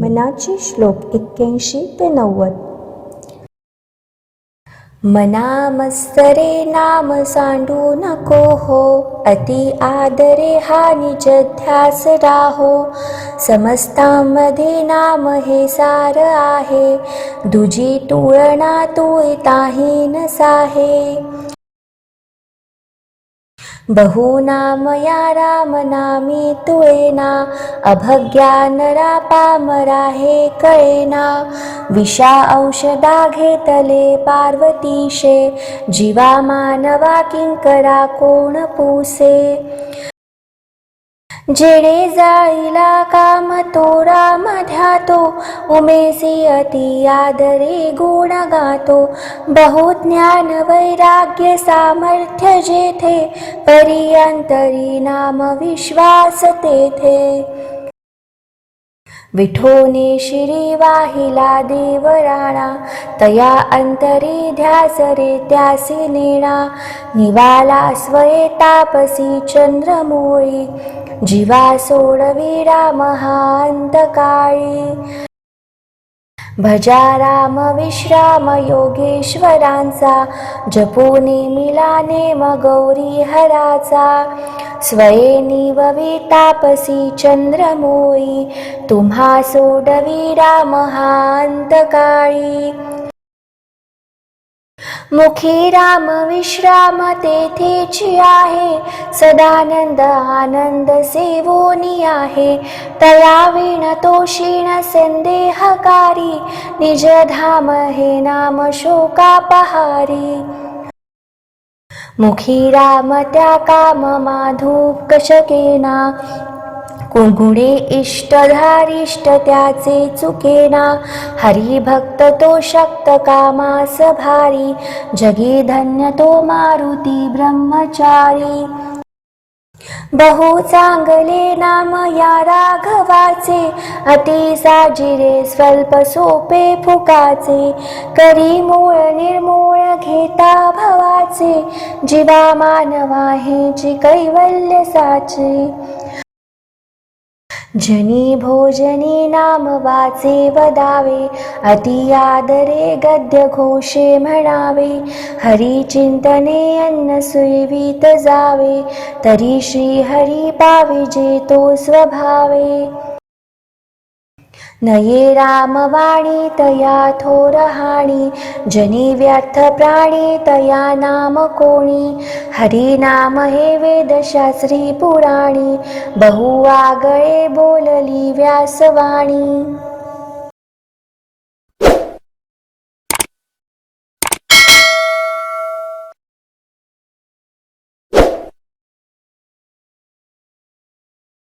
मनाचे श्लोक एक्क्याऐंशी ते नव्वद. मना मस्तरे नाम सांडू नको हो अति आदरे हा निज ध्यास राहो. समस्तामध्ये नाम हे सार आहे दुजी तुळना तू ताही नसाहे बहुनाम या राम नामी तुळेना अभज्ञानरा पामरा हे कळेना। विषा औषधा घेतले पार्वतीशे जीवा मानवा किंकरा कोण पुसे। जेणे जाईला काम तो राम ध्यातो उमेसी अति आदरे गुण गातो. बहुज्ञान वैराग्य सामर्थ्य जेथे परियंतरी नाम विश्वास तेथे. विठोने शिरी वाहिला देवराणा तया अंतरी ध्यास रे त्यासी नेणा. निवाला स्वये तापसी चंद्रमोळी जीवा सोडविरा महांतकाळी भजा राम विश्राम योगेश्वरांचा जपूने मिलाने गौरी हराचा. स्वयेनी ववी तापसी चंद्रमोळी तुम्हा सोडविरा महांतकाळी मुखी राम विश्राम तेथेची आहे. सदानंद आनंद सेवोनी आहे. तया विण तो क्षीण संदेहकारी. निज धाम हे नाम शोकापहारी मुखी राम त्या काम माधू कशकेना कुंगुणे इष्टधारिष्ट त्याचे चुकेना. हरिभक्त तो शक्त कामास भारी. जगी धन्य तो मारुती ब्रह्मचारी. बहु चांगले नाम या राघवाचे. अति साजिरे स्वल्प सोपे फुकाचे. करी मूळ निर्मूळ घेता भवाचे. जीवा मानवा हेची कैवल्य साचे. जनी भोजनी नाम वाचे वदावे अति आदरे गद्य घोषे म्हणावे हरी चिंतने अन्न सुयवीत जावे तरी श्री हरी पाविजे तो स्वभावे। नये रामवाणी तया थोर हाणी. जनी व्यर्थ प्राणी तया नाम कोणी. हरी नाम हे वेदशास्त्री पुराणी. बहु आगळे बोलली व्यासवाणी.